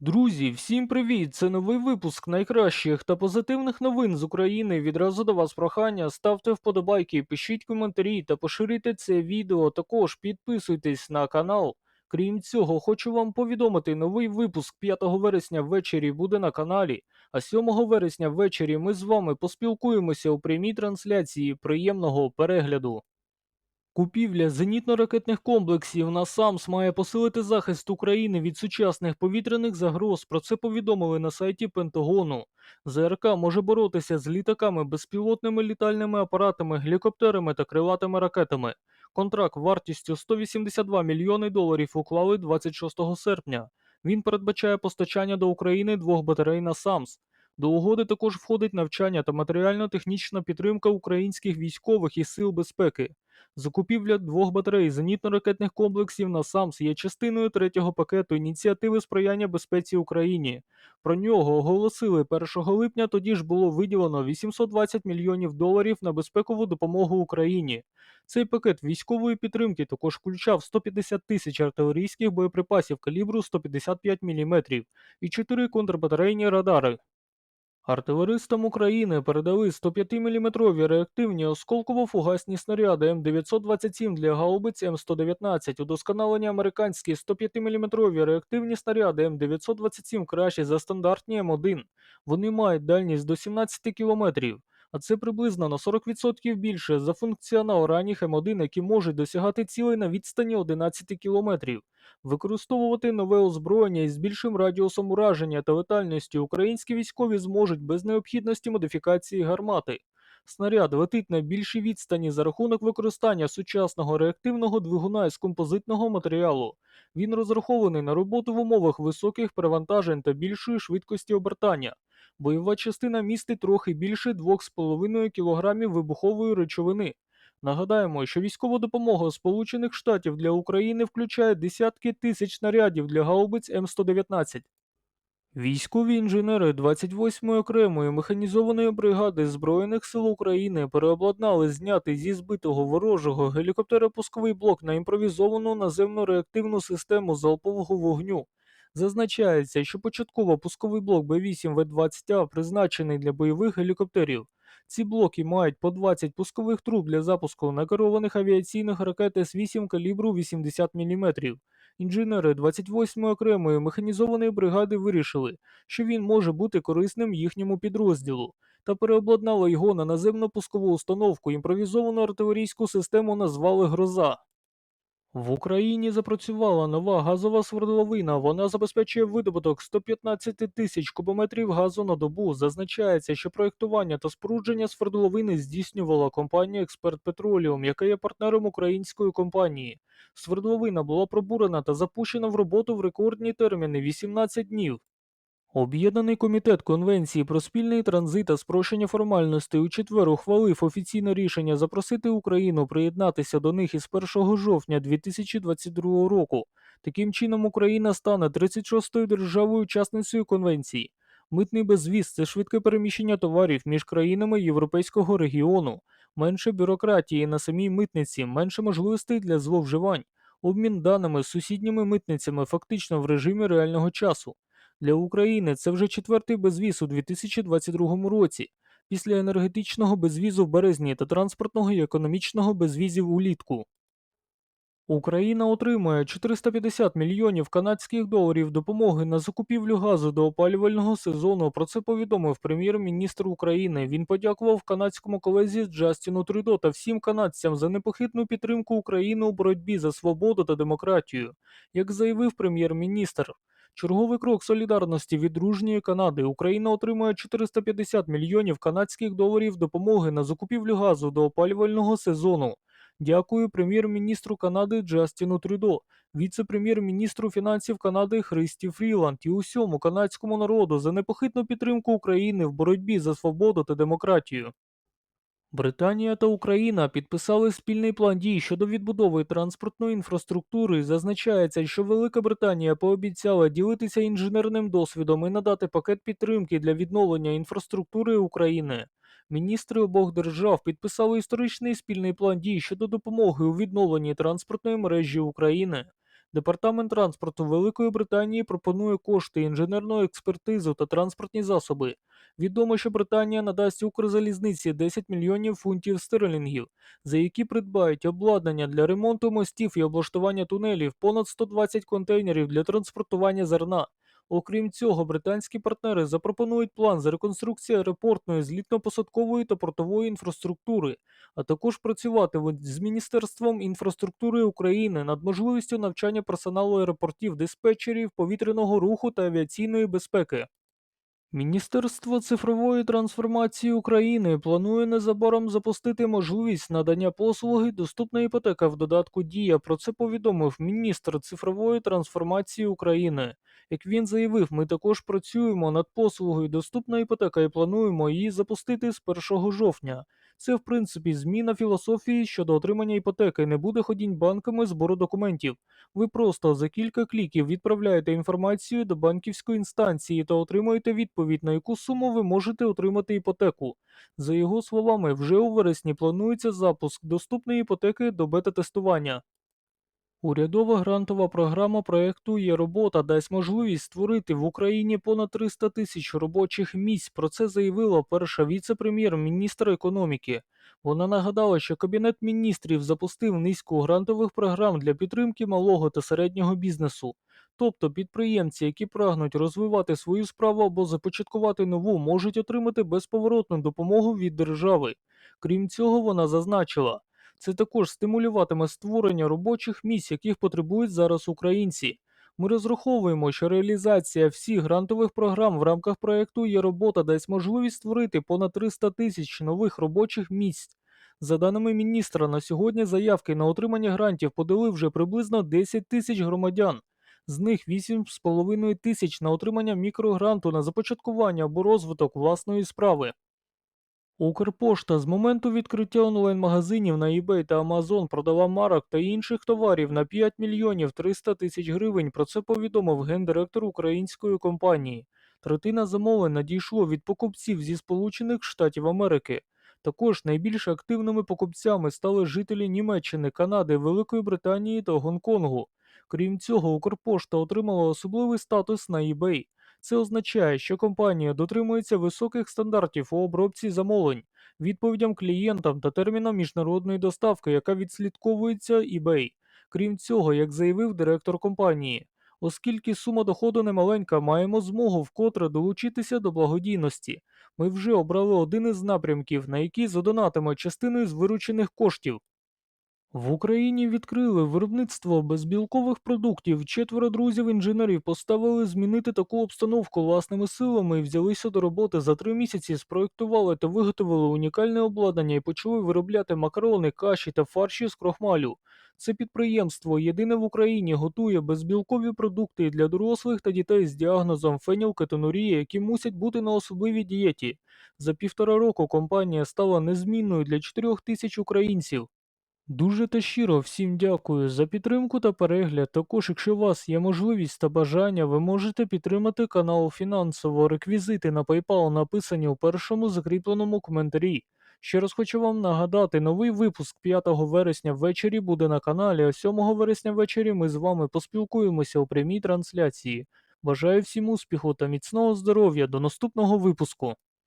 Друзі, всім привіт! Це новий випуск найкращих та позитивних новин з України. Відразу до вас прохання. Ставте вподобайки, пишіть коментарі та поширюйте це відео. Також підписуйтесь на канал. Крім цього, хочу вам повідомити, новий випуск 5 вересня ввечері буде на каналі, а 7 вересня ввечері ми з вами поспілкуємося у прямій трансляції. Приємного перегляду! Купівля зенітно-ракетних комплексів на САМС має посилити захист України від сучасних повітряних загроз. Про це повідомили на сайті Пентагону. ЗРК може боротися з літаками, безпілотними літальними апаратами, гелікоптерами та крилатими ракетами. Контракт вартістю 182 мільйони доларів уклали 26 серпня. Він передбачає постачання до України двох батарей на САМС. До угоди також входить навчання та матеріально-технічна підтримка українських військових і сил безпеки. Закупівля двох батарей зенітно-ракетних комплексів на САМС є частиною третього пакету ініціативи сприяння безпеці Україні. Про нього оголосили 1 липня. Тоді ж було виділено 820 мільйонів доларів на безпекову допомогу Україні. Цей пакет військової підтримки також включав 150 тисяч артилерійських боєприпасів калібру 155 мм і 4 контрбатарейні радари. Артилеристам України передали 105-мм реактивні осколково-фугасні снаряди М927 для гаубиць М119, удосконалені американські 105-мм реактивні снаряди М927 кращі за стандартні М1. Вони мають дальність до 17 км, а це приблизно на 40% більше за функціонал ранніх М1, які можуть досягати цілей на відстані 11 км. Використовувати нове озброєння із більшим радіусом ураження та летальністю українські військові зможуть без необхідності модифікації гармати. Снаряд летить на більшій відстані за рахунок використання сучасного реактивного двигуна із композитного матеріалу. Він розрахований на роботу в умовах високих перевантажень та більшої швидкості обертання. Бойова частина містить трохи більше 2,5 кг вибухової речовини. Нагадаємо, що військова допомога Сполучених Штатів для України включає десятки тисяч снарядів для гаубиць М119. Військові інженери 28-ї окремої механізованої бригади Збройних сил України переобладнали знятий зі збитого ворожого гелікоптера-пусковий блок на імпровізовану наземну реактивну систему залпового вогню. Зазначається, що початково пусковий блок Б8В20А призначений для бойових гелікоптерів. Ці блоки мають по 20 пускових труб для запуску накерованих авіаційних ракет С-8 калібру 80 мм. Інженери 28-ї окремої механізованої бригади вирішили, що він може бути корисним їхньому підрозділу, та переобладнали його на наземну пускову установку імпровізовану артилерійську систему назвали Гроза. В Україні запрацювала нова газова свердловина. Вона забезпечує видобуток 115 тисяч кубометрів газу на добу. Зазначається, що проєктування та спорудження свердловини здійснювала компанія Експерт Петроліум, яка є партнером української компанії. Свердловина була пробурена та запущена в роботу в рекордні терміни 18 днів. Об'єднаний комітет Конвенції про спільний транзит та спрощення формальностей у четвер ухвалив офіційне рішення запросити Україну приєднатися до них із 1 жовтня 2022 року. Таким чином, Україна стане 36-ю державою-учасницею конвенції. Митний безвіз це швидке переміщення товарів між країнами Європейського регіону, менше бюрократії на самій митниці, менше можливостей для зловживань, обмін даними з сусідніми митницями фактично в режимі реального часу. Для України це вже четвертий безвіз у 2022 році, після енергетичного безвізу в березні та транспортного і економічного безвізів улітку. Україна отримує 450 мільйонів канадських доларів допомоги на закупівлю газу до опалювального сезону. Про це повідомив прем'єр-міністр України. Він подякував канадському колезі Джастіну Трюдо та всім канадцям за непохитну підтримку України у боротьбі за свободу та демократію. Як заявив прем'єр-міністр, Черговий крок солідарності від дружньої Канади. Україна отримує 450 мільйонів канадських доларів допомоги на закупівлю газу до опалювального сезону. Дякую прем'єр-міністру Канади Джастіну Трюдо, віце-прем'єр-міністру фінансів Канади Христі Фріланд і усьому канадському народу за непохитну підтримку України в боротьбі за свободу та демократію. Британія та Україна підписали спільний план дій щодо відбудови транспортної інфраструктури. Зазначається, що Велика Британія пообіцяла ділитися інженерним досвідом і надати пакет підтримки для відновлення інфраструктури України. Міністри обох держав підписали історичний спільний план дій щодо допомоги у відновленні транспортної мережі України. Департамент транспорту Великої Британії пропонує кошти, інженерну експертизу та транспортні засоби. Відомо, що Британія надасть Укрзалізниці 10 мільйонів фунтів стерлінгів, за які придбають обладнання для ремонту мостів і облаштування тунелів, понад 120 контейнерів для транспортування зерна. Окрім цього, британські партнери запропонують план з реконструкції аеропортної, злітно-посадкової та портової інфраструктури, а також працювати з Міністерством інфраструктури України над можливістю навчання персоналу аеропортів, диспетчерів, повітряного руху та авіаційної безпеки. Міністерство цифрової трансформації України планує незабаром запустити можливість надання послуги доступна іпотека в додатку Дія. Про це повідомив міністр цифрової трансформації України. Як він заявив, ми також працюємо над послугою доступна іпотека і плануємо її запустити з 1 жовтня. Це, в принципі, зміна філософії щодо отримання іпотеки. Не буде ходінь банками збору документів. Ви просто за кілька кліків відправляєте інформацію до банківської інстанції та отримуєте відповідь, на яку суму ви можете отримати іпотеку. За його словами, вже у вересні планується запуск доступної іпотеки до бета-тестування. Урядова грантова програма проекту є робота дасть можливість створити в Україні понад 300 тисяч робочих місць. Про це заявила перша віце-прем'єр-міністр економіки. Вона нагадала, що Кабінет міністрів запустив низку грантових програм для підтримки малого та середнього бізнесу. Тобто підприємці, які прагнуть розвивати свою справу або започаткувати нову, можуть отримати безповоротну допомогу від держави. Крім цього, вона зазначила, це також стимулюватиме створення робочих місць, яких потребують зараз українці. Ми розраховуємо, що реалізація всіх грантових програм в рамках проекту є робота дасть можливість створити понад 300 тисяч нових робочих місць. За даними міністра, на сьогодні заявки на отримання грантів подали вже приблизно 10 тисяч громадян. З них 8,5 тисяч на отримання мікрогранту на започаткування або розвиток власної справи. Укрпошта з моменту відкриття онлайн-магазинів на eBay та Amazon продала марок та інших товарів на 5 мільйонів 300 тисяч гривень. Про це повідомив гендиректор української компанії. Третина замовлень надійшло від покупців зі Сполучених Штатів Америки. Також найбільш активними покупцями стали жителі Німеччини, Канади, Великої Британії та Гонконгу. Крім цього, Укрпошта отримала особливий статус на eBay. Це означає, що компанія дотримується високих стандартів у обробці замовлень, відповідям клієнтам та термінам міжнародної доставки, яка відслідковується eBay. Крім цього, як заявив директор компанії, оскільки сума доходу немаленька, маємо змогу вкотре долучитися до благодійності. Ми вже обрали один із напрямків, на який задонатимо частину з виручених коштів. В Україні відкрили виробництво безбілкових продуктів. Четверо друзів-інженерів поставили змінити таку обстановку власними силами і взялися до роботи за три місяці. Спроектували та виготовили унікальне обладнання і почали виробляти макарони, каші та фарші з крохмалю. Це підприємство єдине в Україні готує безбілкові продукти для дорослих та дітей з діагнозом фенілкетонурія, які мусять бути на особливій дієті. За півтора року компанія стала незмінною для 4 тисяч українців. Дуже та щиро всім дякую за підтримку та перегляд. Також, якщо у вас є можливість та бажання, ви можете підтримати канал фінансово. Реквізити на PayPal написані у першому закріпленому коментарі. Ще раз хочу вам нагадати, новий випуск 5 вересня ввечері буде на каналі, а 7 вересня ввечері ми з вами поспілкуємося у прямій трансляції. Бажаю всім успіху та міцного здоров'я. До наступного випуску!